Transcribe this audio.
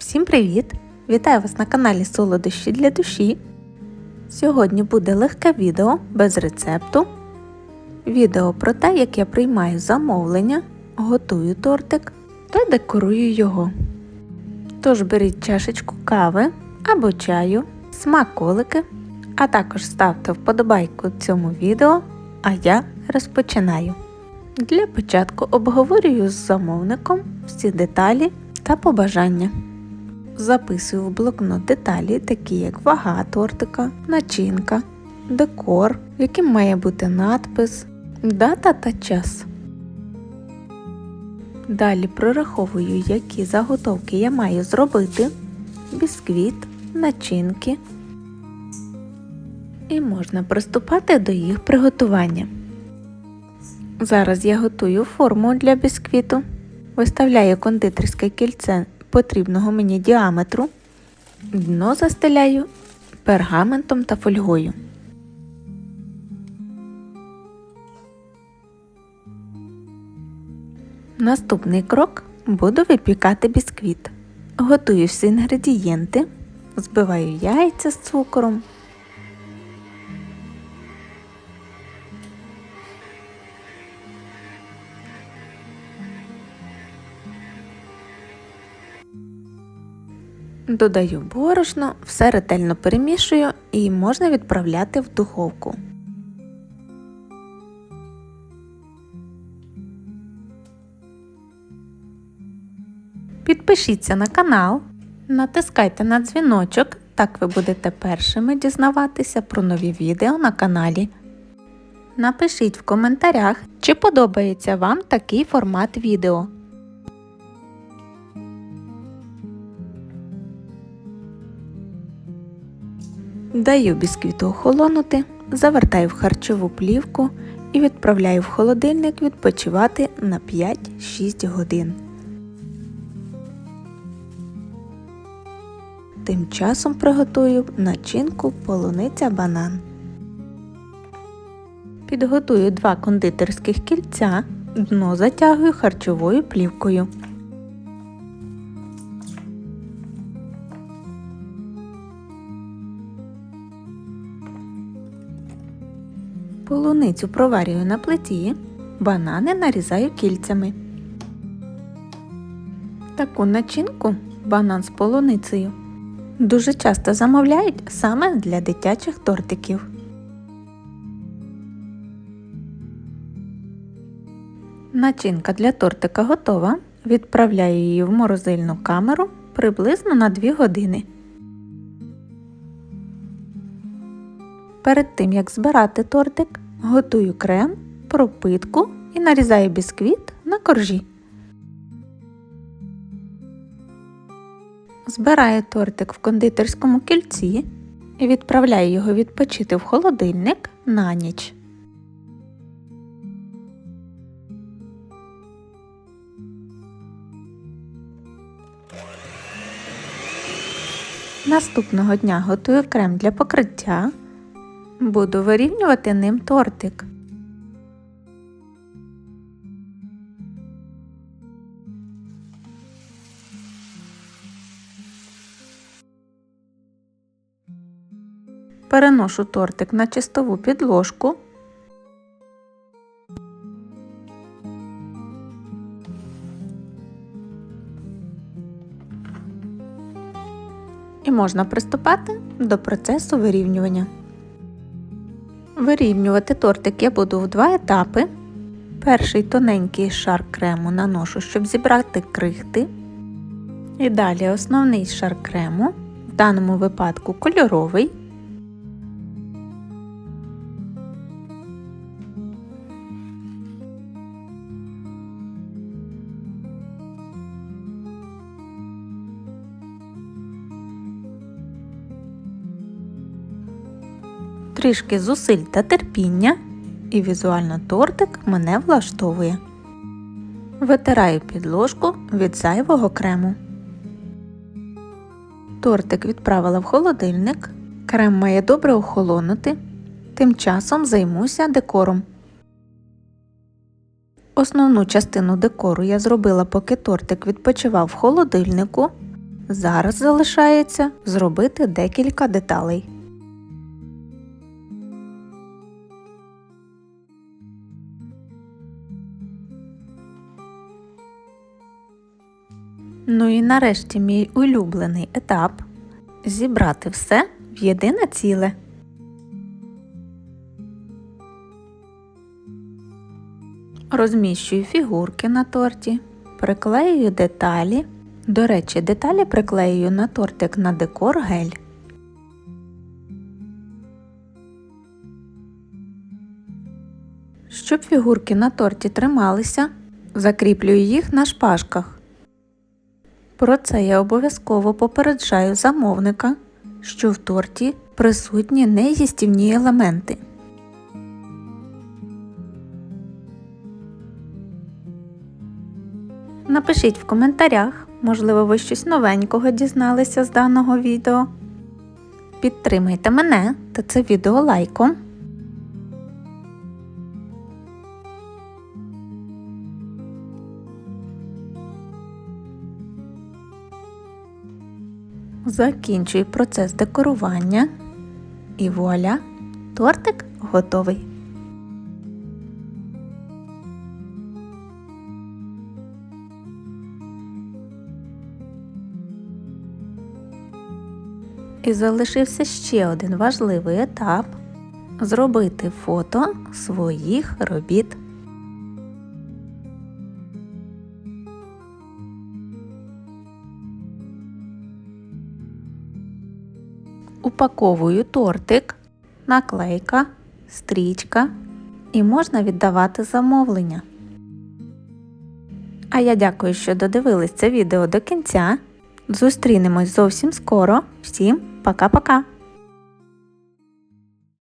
Всім привіт! Вітаю вас на каналі Солодощі для душі. Сьогодні буде легке відео без рецепту. Відео про те, як я приймаю замовлення, готую тортик та декорую його. Тож беріть чашечку кави або чаю, смаколики, а також ставте вподобайку цьому відео, а я розпочинаю. Для початку обговорюю з замовником всі деталі та побажання. Записую в блокнот деталі, такі як вага тортика, начинка, декор, яким має бути надпис, дата та час. Далі прораховую, які заготовки я маю зробити, бісквіт, начинки. І можна приступати до їх приготування. Зараз я готую форму для бісквіту. Виставляю кондитерське кільце потрібного мені діаметру, дно застеляю пергаментом та фольгою. Наступний крок буду випікати бісквіт. Готую всі інгредієнти, збиваю яйця з цукором. Додаю борошно, все ретельно перемішую і можна відправляти в духовку. Підпишіться на канал, натискайте на дзвіночок, так ви будете першими дізнаватися про нові відео на каналі. Напишіть в коментарях, чи подобається вам такий формат відео. Даю бісквіту охолонути, завертаю в харчову плівку і відправляю в холодильник відпочивати на 5-6 годин. Тим часом приготую начинку полуниця банан. Підготую два кондитерських кільця, дно затягую харчовою плівкою. Полуницю проварюю на плиті, банани нарізаю кільцями. Таку начинку банан з полуницею дуже часто замовляють саме для дитячих тортиків. Начинка для тортика готова. Відправляю її в морозильну камеру приблизно на 2 години. Перед тим як збирати тортик, готую крем, пропитку і нарізаю бісквіт на коржі. Збираю тортик в кондитерському кільці і відправляю його відпочити в холодильник на ніч. Наступного дня готую крем для покриття. Буду вирівнювати ним тортик. Переношу тортик на чистову підложку. І можна приступати до процесу вирівнювання. Вирівнювати тортик я буду в два етапи. Перший тоненький шар крему наношу, щоб зібрати крихти. І далі основний шар крему, в даному випадку кольоровий. Трішки зусиль та терпіння, і візуально тортик мене влаштовує. Витираю підложку від зайвого крему. Тортик відправила в холодильник. Крем має добре охолонути. Тим часом займуся декором. Основну частину декору я зробила, поки тортик відпочивав в холодильнику. Зараз залишається зробити декілька деталей. Ну і нарешті мій улюблений етап зібрати все в єдине ціле. Розміщую фігурки на торті, приклеюю деталі. До речі, деталі приклеюю на тортик на декор гель. Щоб фігурки на торті трималися, закріплюю їх на шпажках. Про це я обов'язково попереджаю замовника, що в торті присутні неїстівні елементи. Напишіть в коментарях, можливо, ви щось новенького дізналися з даного відео. Підтримайте мене та це відео лайком. Закінчую процес декорування і вуаля, тортик готовий. І залишився ще один важливий етап зробити фото своїх робіт. Упаковую тортик, наклейка, стрічка і можна віддавати замовлення. А я дякую, що додивились це відео до кінця. Зустрінемось зовсім скоро. Всім пока-пока!